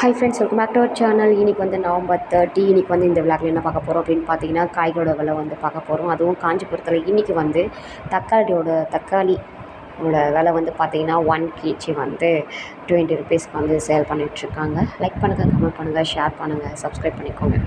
Hi friends welcome back to our channel இன்றைக்கி வந்து November thirty இன்றைக்கி வந்து இந்த விளாக்ல என்ன பார்க்க போகிறோம் அப்படின்னு பார்த்தீங்கன்னா காய்களோட விலை வந்து பார்க்க போகிறோம் அதுவும் காஞ்சிபுரத்தில் இன்றைக்கி வந்து தக்காளியோட தக்காளி ஓட விலை வந்து பார்த்தீங்கன்னா ஒன் கேஜி வந்து டுவெண்ட்டி ருபீஸ்க்கு வந்து சேல் பண்ணிகிட்ருக்காங்க லைக் பண்ணுங்கள் கமெண்ட் பண்ணுங்கள் ஷேர் பண்ணுங்கள் சப்ஸ்கிரைப் பண்ணிக்கோங்க.